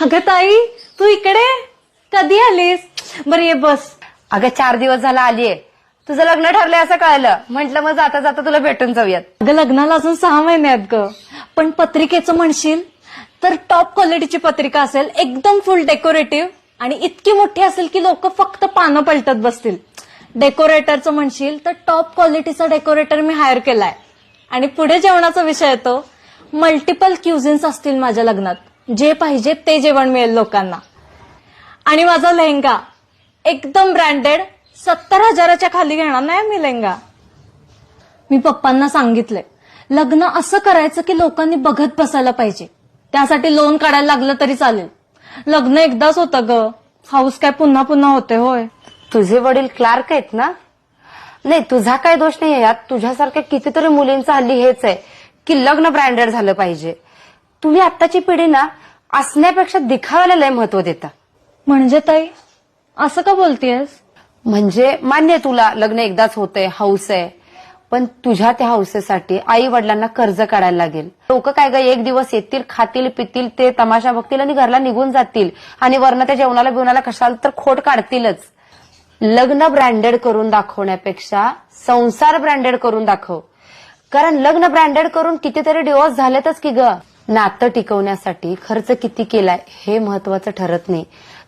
अगं ताई तू इकडे? कधी आलीस? बरं ये बस. अगं चार दिवस झाला आलीये. तुझं लग्न ठरलंय असं कळलं. म्हटलं मग जाता जाता तुला भेटून जाऊयात. अगं लग्नाला अजून सहा महिने आहेत ग. पण पत्रिकेचं म्हणशील तर टॉप क्वालिटीची पत्रिका असेल एकदम फुल डेकोरेटिव्ह आणि इतकी मोठी असेल की लोक फक्त पानं पलटत बसतील. डेकोरेटरचं म्हणशील तर टॉप क्वालिटीचा डेकोरेटर मी हायर केलाय. आणि पुढे जेवणाचा विषय येतो मल्टिपल क्युझिन्स असतील माझ्या लग्नात. जे पाहिजे ते जेवण मिळेल लोकांना. आणि माझा लेहंगा एकदम ब्रँडेड सत्तर हजाराच्या खाली घेणार नाही मी लेहंगा. मी पप्पांना सांगितलंय लग्न असं करायचं की लोकांनी बघत बसायला पाहिजे. त्यासाठी लोन काढायला लागलं तरी चालेल. लग्न एकदाच होतं ग. हाऊस काय पुन्हा पुन्हा होते होय. तुझे वडील क्लार्क आहेत ना? नाही तुझा काय दोष नाही यात. तुझ्यासारख्या कितीतरी मुलींचं हल्ली हेच आहे की लग्न ब्रँडेड झालं पाहिजे. तुम्ही आत्ताची पिढी ना असण्यापेक्षा दिखाव्याला लय महत्त्व देता. म्हणजे ताई असं का बोलतेयस? म्हणजे मान्य आहे तुला लग्न एकदाच होतंय हाऊस आहे. पण तुझ्या त्या हौसेसाठी आई वडिलांना कर्ज काढायला लागेल. लोक काय ग एक दिवस येतील खातील पितील ते तमाशा बघतील आणि घरला निघून जातील. आणि वरनं त्या जेवणाला बिवणाला कशाला तर खोट काढतीलच. लग्न ब्रँडेड करून दाखवण्यापेक्षा संसार ब्रँडेड करून दाखव. कारण लग्न ब्रँडेड करून कितीतरी डिवोर्स झालेतच की ग. नातं टिकवण्यासाठी खर्च किती केलाय हे महत्वाचं ठरत नाही.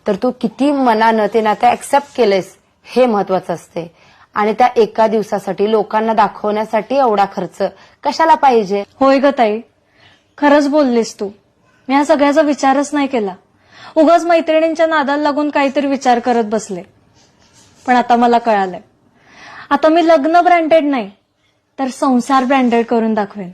तर तू किती मनानं ते नातं ऍक्सेप्ट केलंयस हे महत्वाचं असते. आणि त्या एका दिवसासाठी लोकांना दाखवण्यासाठी एवढा खर्च कशाला पाहिजे? होय ग ताई. खरंच बोललीस तू. मी या सगळ्याचा विचारच नाही केला. उगाच मैत्रिणींच्या नादाला लागून काहीतरी विचार करत बसले. पण आता मला कळालंय. आता मी लग्न ब्रँडेड नाही तर संसार ब्रँडेड करून दाखवेन.